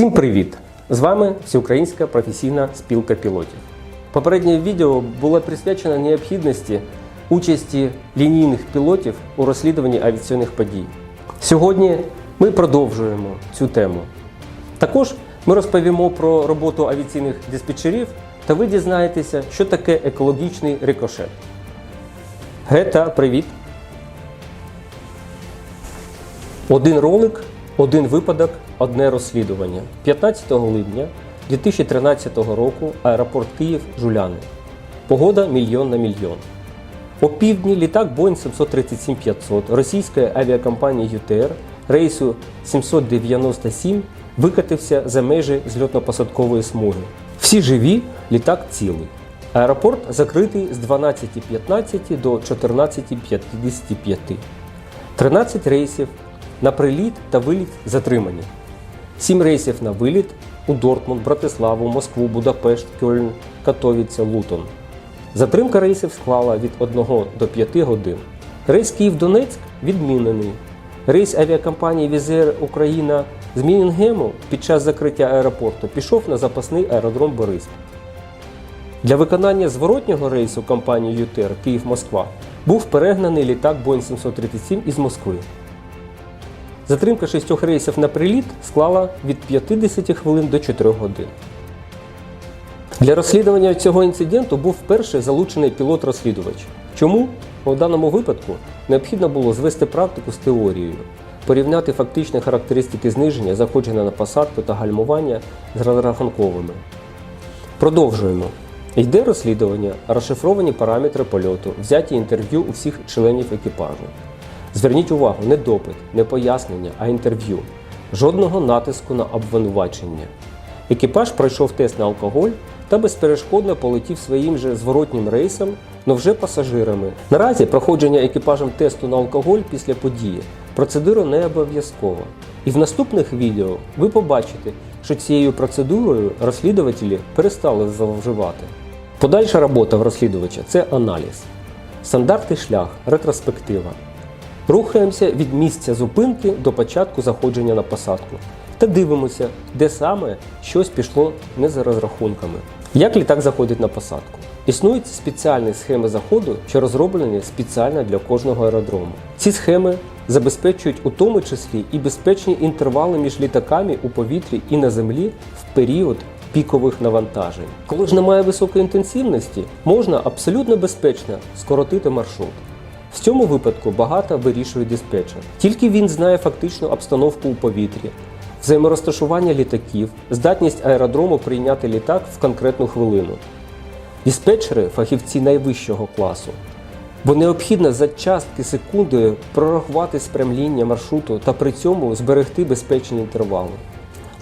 Всім привіт! З вами Всеукраїнська професійна спілка пілотів. Попереднє відео було присвячено необхідності участі лінійних пілотів у розслідуванні авіаційних подій. Сьогодні ми продовжуємо цю тему. Також ми розповімо про роботу авіаційних диспетчерів та ви дізнаєтеся, що таке екологічний рикошет. Гета, привіт! Один ролик, один випадок, одне розслідування. 15 липня 2013 року аеропорт Київ Жуляни. Погода мільйон на мільйон. О півдні літак Boeing 737-500 російської авіакомпанії ЮТР рейсу 797 викатився за межі зльотно-посадкової смуги. Всі живі, літак цілий. Аеропорт закритий з 12.15 до 14.55. 13 рейсів на приліт та виліт затримані. 7 рейсів на виліт у Дортмунд, Братиславу, Москву, Будапешт, Кьольн, Катовіце, Лутон. Затримка рейсів склала від 1 до 5 годин. Рейс Київ-Донецьк відмінений. Рейс авіакомпанії Візер Україна з Мінінгему під час закриття аеропорту пішов на запасний аеродром Бориспіль. Для виконання зворотнього рейсу компанії ЮТР Київ-Москва був перегнаний літак Boeing 737 із Москви. Затримка шістьох рейсів на приліт склала від 50 хвилин до 4 годин. Для розслідування цього інциденту був вперше залучений пілот-розслідувач. Чому? У даному випадку необхідно було звести практику з теорією, порівняти фактичні характеристики зниження, заходження на посадку та гальмування з розрахунковими. Продовжуємо. Йде розслідування, розшифровані параметри польоту, взяті інтерв'ю у всіх членів екіпажу. Зверніть увагу, не допит, не пояснення, а інтерв'ю. Жодного натиску на обвинувачення. Екіпаж пройшов тест на алкоголь та безперешкодно полетів своїм же зворотнім рейсом, но вже пасажирами. Наразі проходження екіпажем тесту на алкоголь після події процедура не обов'язкова. І в наступних відео ви побачите, що цією процедурою розслідувателі перестали зловживати. Подальша робота в розслідувача це аналіз. Стандартний шлях, ретроспектива. Рухаємося від місця зупинки до початку заходження на посадку та дивимося, де саме щось пішло не за розрахунками. Як літак заходить на посадку? Існують спеціальні схеми заходу, що розроблені спеціально для кожного аеродрому. Ці схеми забезпечують у тому числі і безпечні інтервали між літаками у повітрі і на землі в період пікових навантажень. Коли ж немає високої інтенсивності, можна абсолютно безпечно скоротити маршрут. В цьому випадку багато вирішує диспетчер. Тільки він знає фактичну обстановку у повітрі, взаєморозташування літаків, здатність аеродрому прийняти літак в конкретну хвилину. Диспетчери фахівці найвищого класу, бо необхідно за частки секунди прорахувати спрямління маршруту та при цьому зберегти безпечні інтервали.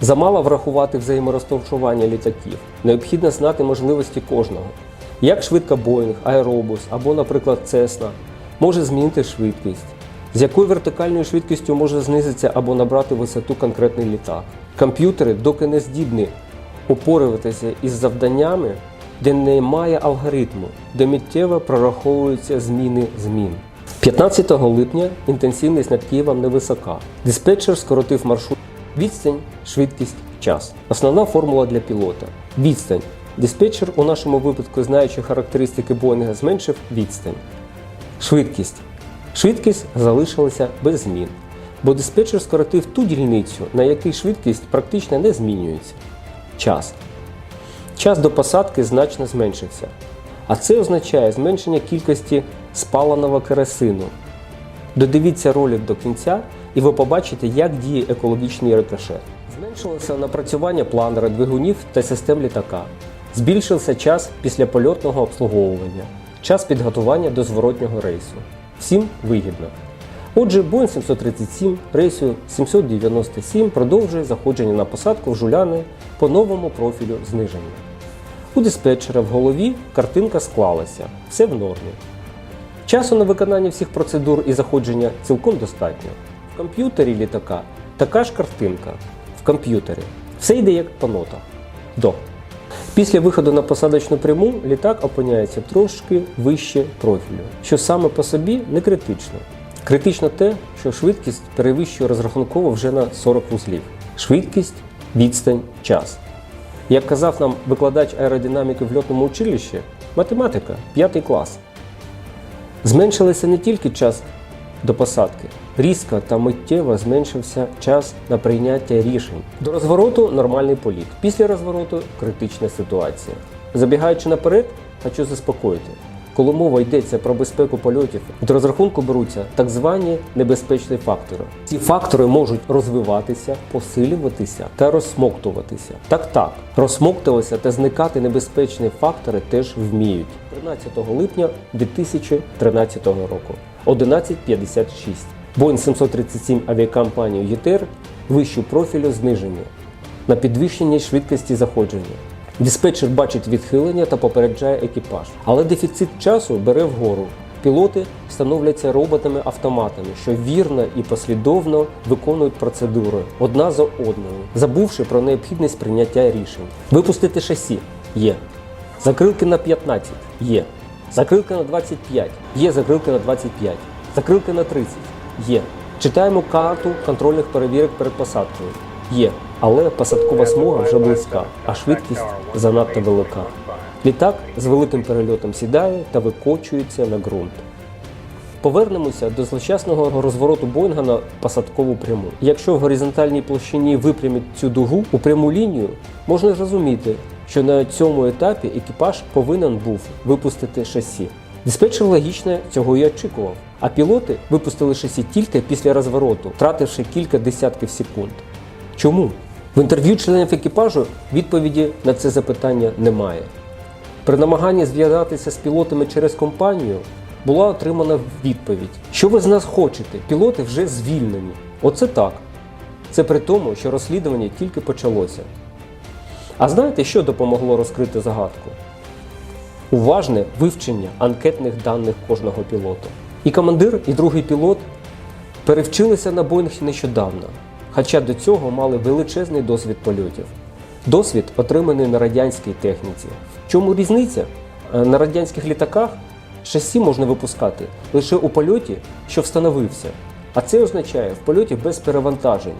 Замало врахувати взаєморозташування літаків. Необхідно знати можливості кожного. Як швидко Боїнг, Аеробус або, наприклад, Цесна може змінити швидкість, з якою вертикальною швидкістю може знизитися або набрати висоту конкретний літак. Комп'ютери доки не здібні упорюватися із завданнями, де немає алгоритму, де миттєво прораховуються зміни змін. 15 липня інтенсивність над Києвом невисока. Диспетчер скоротив маршрут відстань, швидкість, час. Основна формула для пілота. Відстань. Диспетчер у нашому випадку, знаючи характеристики Боїнга, зменшив відстань. Швидкість. Швидкість залишилася без змін, бо диспетчер скоротив ту дільницю, на якій швидкість практично не змінюється. Час. Час до посадки значно зменшився. А це означає зменшення кількості спаленого керосину. Додивіться ролик до кінця, і ви побачите, як діє екологічний рикошет. Зменшилося напрацювання планера, двигунів та систем літака. Збільшився час після польотного обслуговування, час підготування до зворотнього рейсу. Всім вигідно. Отже, Boeing 737 рейсу 797 продовжує заходження на посадку в жуляни по новому профілю зниження. У диспетчера в голові картинка склалася, все в нормі. Часу на виконання всіх процедур і заходження цілком достатньо. В комп'ютері літака така ж картинка. В комп'ютері. Все йде як по нотах. До. Після виходу на посадочну пряму літак опиняється трошки вище профілю, що саме по собі не критично. Критично те, що швидкість перевищує розрахунково вже на 40 вузлів. Швидкість відстань, час. Як казав нам викладач аеродинаміки в льотному училищі, математика 5 клас. Зменшилися не тільки час до посадки, різко та миттєво зменшився час на прийняття рішень. До розвороту нормальний політ. Після розвороту критична ситуація. Забігаючи наперед, хочу заспокоїти. Коли мова йдеться про безпеку польотів, до розрахунку беруться так звані небезпечні фактори. Ці фактори можуть розвиватися, посилюватися та розсмоктуватися. Так так, розсмоктуватися та зникати небезпечні фактори теж вміють. 13 липня 2013 року, 11.56. Boeing 737 авіакомпанії ЄТР вищу профілю зниження на підвищеній швидкості заходження. Диспетчер бачить відхилення та попереджає екіпаж. Але дефіцит часу бере вгору. Пілоти становляться роботами-автоматами, що вірно і послідовно виконують процедури одна за одною, забувши про необхідність прийняття рішень. Випустити шасі є. Закрилки на 15 є. Закрилки на 25 є закрилки на 25. Закрилки на 30 є. Читаємо карту контрольних перевірок перед посадкою. Є. Але посадкова смуга вже близька, а швидкість занадто велика. Літак з великим перельотом сідає та викочується на ґрунт. Повернемося до злощасного розвороту Боїнга на посадкову пряму. Якщо в горизонтальній площині випрямить цю дугу у пряму лінію, можна зрозуміти, що на цьому етапі екіпаж повинен був випустити шасі. Диспетчер логічно цього і очікував, а пілоти випустили шасі тільки після розвороту, втративши кілька десятків секунд. Чому? В інтерв'ю членів екіпажу відповіді на це запитання немає. При намаганні зв'язатися з пілотами через компанію була отримана відповідь: що ви з нас хочете? Пілоти вже звільнені. Оце так. Це при тому, що розслідування тільки почалося. А знаєте, що допомогло розкрити загадку? Уважне вивчення анкетних даних кожного пілота. І командир, і другий пілот перевчилися на Боїнг нещодавно, хоча до цього мали величезний досвід польотів. Досвід отриманий на радянській техніці. В чому різниця? Е, На радянських літаках шасі можна випускати лише у польоті, що встановився. А це означає в польоті без перевантажень.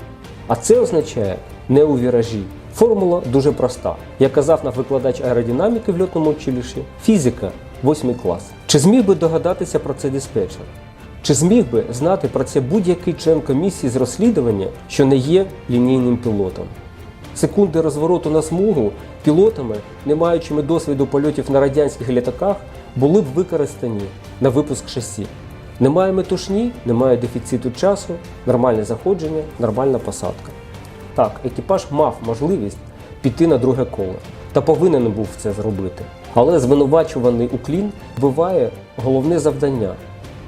А це означає не у віражі. Формула дуже проста. Як казав нам викладач аеродинаміки в льотному училищі, фізика 8 клас. Чи зміг би догадатися про це диспетчер? Чи зміг би знати про це будь-який член комісії з розслідування, що не є лінійним пілотом? Секунди розвороту на смугу пілотами, не маючими досвіду польотів на радянських літаках, були б використані на випуск шасі. Немає метушні, немає дефіциту часу, нормальне заходження, нормальна посадка. Так, екіпаж мав можливість піти на друге коло та повинен був це зробити. Але звинувачуваний уклін вбиває головне завдання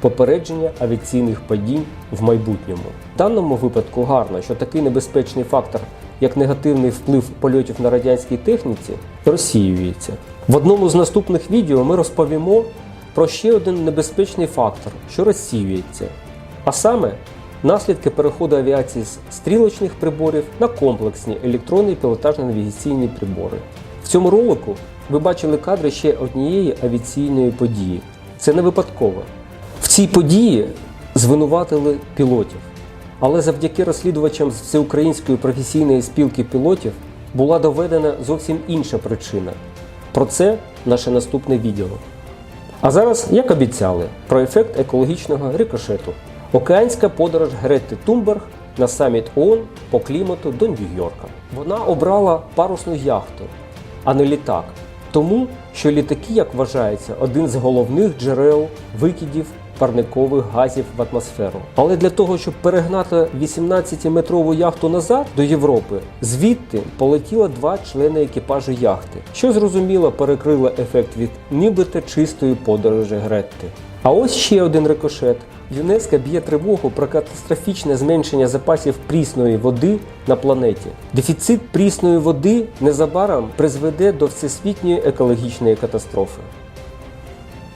попередження авіаційних падінь в майбутньому. В даному випадку гарно, що такий небезпечний фактор, як негативний вплив польотів на радянській техніці, розсіюється. В одному з наступних відео ми розповімо про ще один небезпечний фактор, що розсіюється, а саме наслідки переходу авіації з стрілочних приборів на комплексні електронні пілотажно-навігаційні прибори. В цьому ролику ви бачили кадри ще однієї авіаційної події. Це не випадково. В цій події звинуватили пілотів. Але завдяки розслідувачам з Всеукраїнської професійної спілки пілотів була доведена зовсім інша причина. Про це наше наступне відео. А зараз, як обіцяли, про ефект екологічного рикошету. Океанська подорож Грети Тумберг на саміт ООН по клімату до Нью-Йорка. Вона обрала парусну яхту, а не літак. Тому, що літаки, як вважається, один з головних джерел викидів парникових газів в атмосферу. Але для того, щоб перегнати 18-метрову яхту назад до Європи, звідти полетіло два члени екіпажу яхти, що зрозуміло перекрило ефект від нібито чистої подорожі Гретти. А ось ще один рикошет. ЮНЕСКО б'є тривогу про катастрофічне зменшення запасів прісної води на планеті. Дефіцит прісної води незабаром призведе до всесвітньої екологічної катастрофи.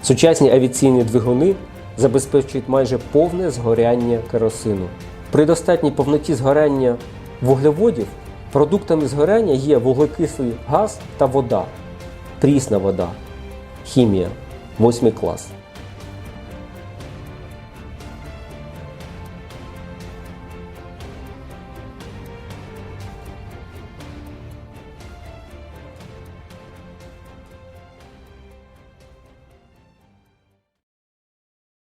Сучасні авіаційні двигуни забезпечують майже повне згоряння керосину. При достатній повноті згоряння вуглеводів продуктами згоряння є вуглекислий газ та вода, прісна вода, хімія, 8 клас.